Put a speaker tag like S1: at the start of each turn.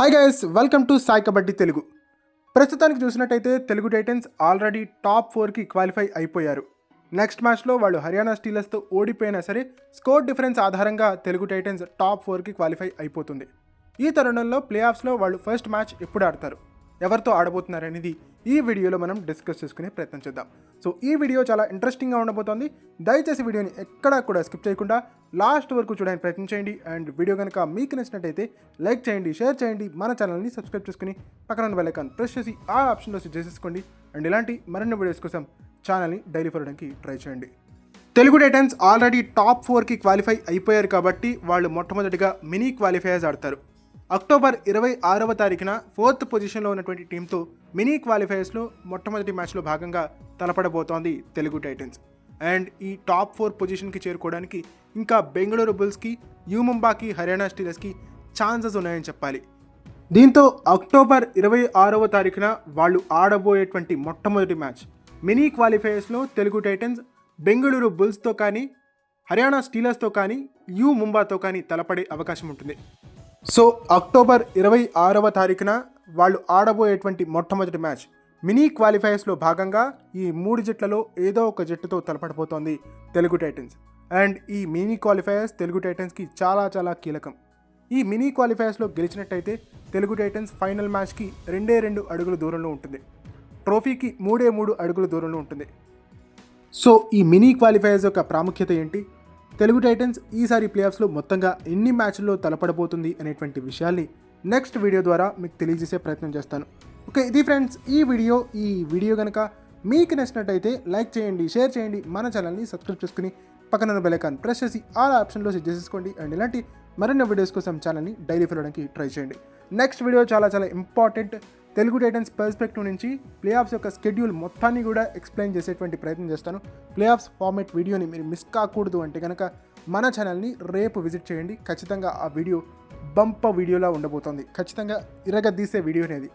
S1: Hi guys welcome to Sai kabaddi Telugu ప్రస్తుతానికి చూసినట్టయితే Telugu Titans already top ఫోర్కి qualify అయిపోయారు. నెక్స్ట్ మ్యాచ్లో వాళ్ళు హర్యానా స్టీలర్స్తో ఓడిపోయినా సరే స్కోర్ డిఫరెన్స్ ఆధారంగా తెలుగు టైటన్స్ టాప్ ఫోర్కి క్వాలిఫై అయిపోతుంది. ఈ తరుణంలో ప్లే ఆఫ్స్లో వాళ్ళు ఫస్ట్ మ్యాచ్ ఎప్పుడు ఆడతారు? ఎవరితో ఆడబోతున్నారు అనేది ఈ వీడియోలో మనం డిస్కస్ చేసుకునే ప్రయత్నం చేద్దాం. సో ఈ వీడియో చాలా ఇంట్రెస్టింగ్గా ఉండబోతోంది. దయచేసి వీడియోని ఎక్కడా కూడా స్కిప్ చేయకుండా లాస్ట్ వరకు చూడడానికి ప్రయత్నం చేయండి. అండ్ వీడియో కనుక మీకు నచ్చినట్టయితే లైక్ చేయండి షేర్ చేయండి. మన ఛానల్ని సబ్స్క్రైబ్ చేసుకుని పక్కన ఉన్న బెల్ ప్రెస్ చేసి ఆ ఆప్షన్లో సెట్ చేసేసుకోండి. అండ్ ఇలాంటి మరిన్ని వీడియోస్ కోసం ఛానల్ని డైలీ ఫాలోడానికి ట్రై చేయండి. తెలుగు టైటన్స్ ఆల్రెడీ టాప్ ఫోర్కి క్వాలిఫై అయిపోయారు కాబట్టి వాళ్ళు మొట్టమొదటిగా మినీ క్వాలిఫైయర్స్ ఆడతారు. అక్టోబర్ ఇరవై ఆరవ తారీఖున ఫోర్త్ పొజిషన్లో ఉన్నటువంటి టీంతో మినీ క్వాలిఫైయర్స్లో మొట్టమొదటి మ్యాచ్లో భాగంగా తలపడబోతోంది తెలుగు టైటన్స్. అండ్ ఈ టాప్ ఫోర్ పొజిషన్కి చేరుకోవడానికి ఇంకా బెంగళూరు బుల్స్కి యూ ముంబాకి హర్యానా స్టీలర్స్కి ఛాన్సెస్ ఉన్నాయని చెప్పాలి. దీంతో అక్టోబర్ ఇరవై ఆరవ తారీఖున వాళ్ళు ఆడబోయేటువంటి మొట్టమొదటి మ్యాచ్. మినీ క్వాలిఫైయర్స్లో తెలుగు టైటన్స్ బెంగళూరు బుల్స్తో కానీ హర్యానా స్టీలర్స్తో కానీ యూ ముంబాతో కానీ తలపడే అవకాశం ఉంటుంది. సో అక్టోబర్ ఇరవై ఆరవ తారీఖున వాళ్ళు ఆడబోయేటువంటి మొట్టమొదటి మ్యాచ్. మినీ క్వాలిఫైయర్స్లో భాగంగా ఈ మూడు జట్లలో ఏదో ఒక జట్టుతో తలపడబోతోంది తెలుగు టైటన్స్. అండ్ ఈ మినీ క్వాలిఫైయర్స్ తెలుగు టైటన్స్కి చాలా చాలా కీలకం. ఈ మినీ క్వాలిఫైయర్స్లో గెలిచినట్టయితే తెలుగు టైటన్స్ ఫైనల్ మ్యాచ్కి రెండే రెండు అడుగుల దూరంలో ఉంటుంది. ట్రోఫీకి మూడే మూడు అడుగుల దూరంలో ఉంటుంది. సో ఈ మినీ క్వాలిఫైయర్స్ యొక్క ప్రాముఖ్యత ఏంటి? తెలుగు టైటన్స్ ఈసారి ప్లేఆఫ్స్లో మొత్తంగా ఎన్ని మ్యాచ్ల్లో తలపడబోతుంది అనేటువంటి విషయాల్ని నెక్స్ట్ వీడియో ద్వారా మీకు తెలియజేసే ప్రయత్నం చేస్తాను. ఓకే ఇది ఫ్రెండ్స్ ఈ వీడియో. ఈ వీడియో కనుక మీకు నచ్చినట్టయితే లైక్ చేయండి షేర్ చేయండి మన ఛానల్ని సబ్స్క్రైబ్ చేసుకుని పక్కన ఉన్న ప్రెస్ చేసి ఆల్ ఆప్షన్లో సెట్ చేసేసుకోండి. అండ్ ఇలాంటి మరిన్ని వీడియోస్ కోసం ఛానల్ని డైలీ ఫాలోడానికి ట్రై చేయండి. నెక్స్ట్ వీడియో చాలా చాలా ఇంపార్టెంట్. తెలుగు టైటన్స్ పర్స్పెక్టివ్ నుంచి ప్లే ఆఫ్స్ యొక్క స్కెడ్యూల్ మొత్తాన్ని కూడా ఎక్స్ప్లెయిన్ చేసేటువంటి ప్రయత్నం చేస్తాను. ప్లే ఆఫ్స్ ఫార్మేట్ వీడియోని మీరు మిస్ కాకూడదు అంటే కనుక మన ఛానల్ని రేపు విజిట్ చేయండి. ఖచ్చితంగా ఆ వీడియో బంప వీడియోలా ఉండబోతోంది. ఖచ్చితంగా ఇరగదీసే వీడియో అనేది.